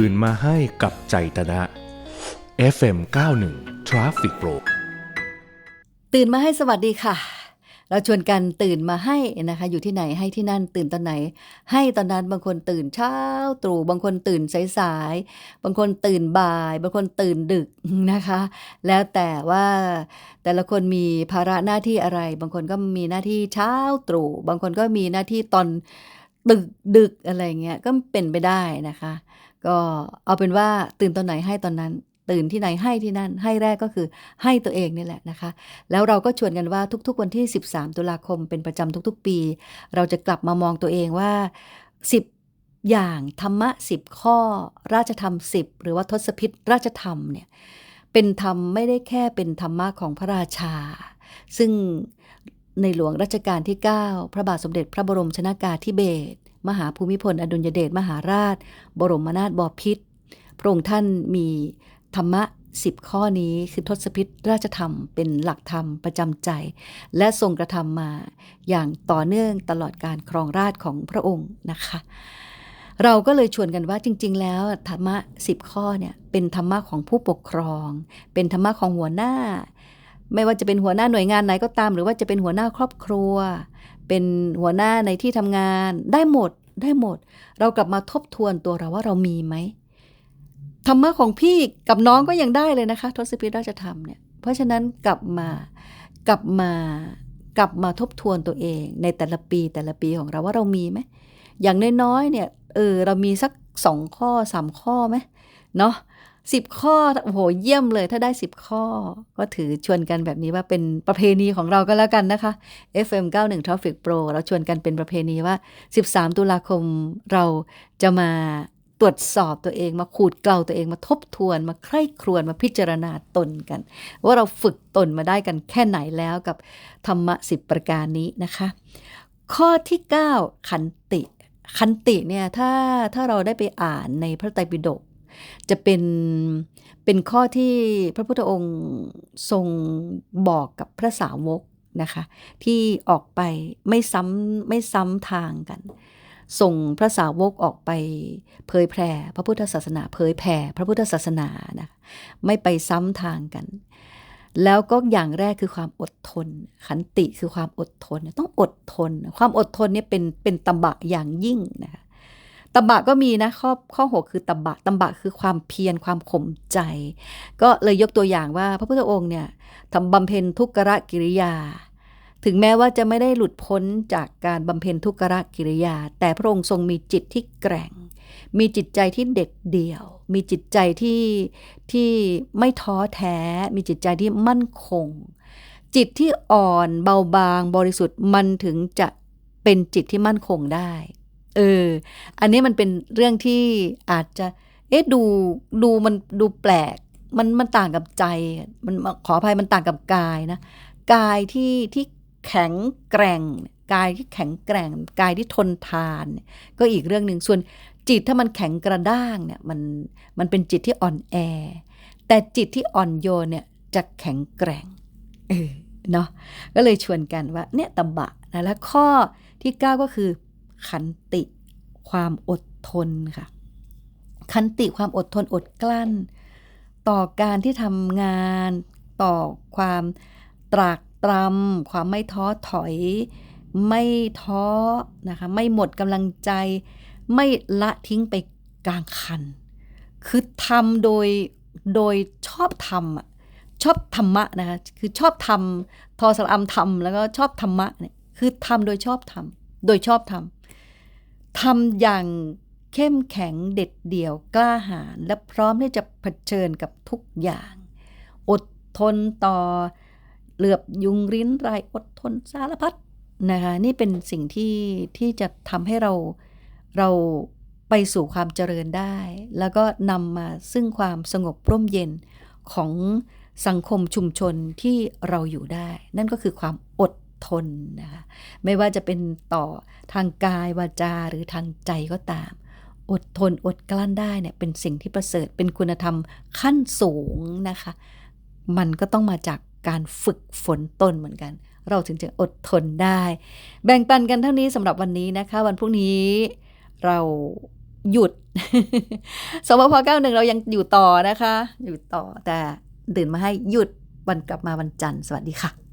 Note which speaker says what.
Speaker 1: ตื่นมาให้กับใจตนะ FM 91 Traffic Pro
Speaker 2: ตื่นมาให้สวัสดีค่ะ เราชวนกันตื่นมาให้นะคะ อยู่ที่ไหนให้ที่นั่นตื่นตอนไหน ให้ตอนนั้นบางคนตื่นเช้าตรู่บางคนตื่นสายๆบางคนตื่นบ่าย บางคนตื่นดึกนะคะ แล้วแต่ว่าแต่ละคนมีภาระหน้าที่อะไร บางคนก็มีหน้าที่เช้าตรู่บางคนก็มีหน้าที่ตอนดึกดึกอะไรเงี้ยก็เป็นไปได้นะคะ ก็เอาเป็นว่าตื่นตอนไหนให้ตอนนั้น ตื่นที่ไหนให้ที่นั่น ให้แรกก็คือให้ตัวเองนี่แหละนะคะ แล้วเราก็ชวนกันว่าทุกๆวันที่ 13 ตุลาคมเป็นประจำทุกๆ ปี เราจะกลับมามองตัวเองว่า 10อย่างธรรมะ10ข้อ ราชธรรม10หรือว่าทศพิษราชธรรมเนี่ยเป็นธรรมไม่ได้แค่เป็นธรรมะของพระราชา ซึ่ง ในหลวงรัชกาลที่ 9 พระบาทสมเด็จพระบรมชนากาธิเบศรมหาภูมิพล อดุลยเดชมหาราช บรมนาถบพิตรพระองค์ท่านมีธรรมะสิบข้อนี้คือทศพิษราชธรรมเป็นหลักธรรมประจำใจ และทรงกระทำมาอย่างต่อเนื่องตลอดการครองราชของพระองค์นะคะ เราก็เลยชวนกันว่าจริง ๆ แล้วธรรมะสิบข้อเนี่ยเป็นธรรมะของผู้ปกครอง เป็นธรรมะของหัวหน้า ไม่ว่าจะเป็นหัวหน้าหน่วยงานไหนก็ตาม หรือว่าจะเป็นหัวหน้าครอบครัว เป็นหัวหน้าในที่ทำงาน ได้หมดได้หมด เรากลับมาทบทวนตัวเราว่าเรามีไหมธรรมะของพี่กับน้องก็ยังได้เลยนะคะทศพิธราชธรรมเนี่ยเพราะฉะนั้นกลับมากลับมากลับมาทบทวนตัวเอง ในแต่ละปีแต่ละปีของเราว่าเรามีไหมอย่างน้อยๆเนี่ยเออเรามีสักสองข้อสามข้อไหมเนาะ สิบข้อโอ้โหเยี่ยมเลย ถ้าได้สิบข้อ ก็ถือชวนกันแบบนี้ว่าเป็นประเพณีของเราก็แล้วกันนะคะ FM 91 Traffic Pro เราชวนกันเป็นประเพณีว่า 13 ตุลาคมเราจะมาตรวจสอบตัวเองมาขูดเกลาตัวเองมาทบทวน มาใคร่ครวญมาพิจารณาตนกัน ว่าเราฝึกตนมาได้กันแค่ไหนแล้วกับธรรมะสิบประการนี้นะคะ ข้อที่ 9 ขันติ ขันติเนี่ยถ้าถ้าเราได้ไปอ่านในพระไตรปิฎก จะเป็นเป็นข้อที่พระพุทธองค์ทรงบอกกับพระสาวกนะคะที่ออกไปไม่ซ้ำไม่ซ้ำทางกัน ส่งพระสาวกออกไปเผยแผ่พระพุทธศาสนา เผยแผ่พระพุทธศาสนานะไม่ไปซ้ำทางกัน แล้วก็อย่างแรกคือความอดทน ขันติคือความอดทน ต้องอดทน ความอดทนเนี่ยเป็นเป็นตบะอย่างยิ่งนะคะ ตบะก็มีนะข้อข้อหกคือตบะตบะคือความเพียรความข่มใจ ก็เลยยกตัวอย่างว่าพระพุทธองค์เนี่ยทำบำเพ็ญทุกขะกิริยา ถึงแม้ว่าจะไม่ได้หลุดพ้นจากการบำเพ็ญทุกขะกิริยา แต่พระองค์ทรงมีจิตที่แกร่ง มีจิตใจที่เด็ดเดี่ยว มีจิตใจที่ที่ไม่ท้อแท้ มีจิตใจที่มั่นคง จิตที่อ่อนเบาบางบริสุทธิ์มันถึงจะเป็นจิตที่มั่นคงได้ เออ อันนี้มันเป็นเรื่องที่อาจจะ เอ๊ะดูดูมันดูแปลก มันมันต่างกับใจ มันขออภัยมันต่างกับกายนะ กายที่ที่แข็งแกร่ง กายที่แข็งแกร่ง กายที่ทนทาน ก็อีกเรื่องหนึ่งส่วนจิตถ้ามันแข็งกระด้างเนี่ยมันมันเป็นจิตที่อ่อนแอ แต่จิตที่อ่อนโยนเนี่ยจะแข็งแกร่งเออเนาะก็เลยชวนกันว่าเนี่ยตบะนะแล้วข้อที่ 9 ก็คือ ขันติความอดทนค่ะ ขันติความอดทนอดกลั้น ต่อการที่ทำงาน ต่อความตรากตรำความไม่ท้อถอย ไม่ท้อนะคะไม่หมดกำลังใจ ไม่ละทิ้งไปกลางคัน คือทำโดยโดยชอบทำอะชอบธรรมะนะคะคือชอบทำทอสลามทำแล้วก็ชอบธรรมะเนี่ยคือทำโดยชอบทำโดยชอบทำ ทำอย่างเข้มแข็งเด็ดเดี่ยวกล้าหาญและพร้อมที่จะเผชิญกับทุกอย่าง อดทนต่อเหลือบยุงริ้นรายอดทนสารพัดนะคะนี่เป็นสิ่งที่ที่จะทำให้เราเราไปสู่ความเจริญได้ แล้วก็นำมาซึ่งความสงบร่มเย็นของสังคมชุมชนที่เราอยู่ได้ นั่นก็คือความอด ทนนะคะไม่ว่าจะเป็นต่อทางกายวาจาหรือทางใจก็ตาม อดทนอดกลั้นได้เนี่ยเป็นสิ่งที่ประเสริฐเป็นคุณธรรมขั้นสูงนะคะ มันก็ต้องมาจากการฝึกฝนตนเหมือนกัน เราถึงจะอดทนได้ แบ่งปันกันเท่านี้สำหรับวันนี้นะคะ วันพรุ่งนี้เราหยุดสพพ91เรายังอยู่ต่อนะคะ อยู่ต่อแต่ตื่นมาให้หยุดวันกลับมาวันจันทร์สวัสดีค่ะ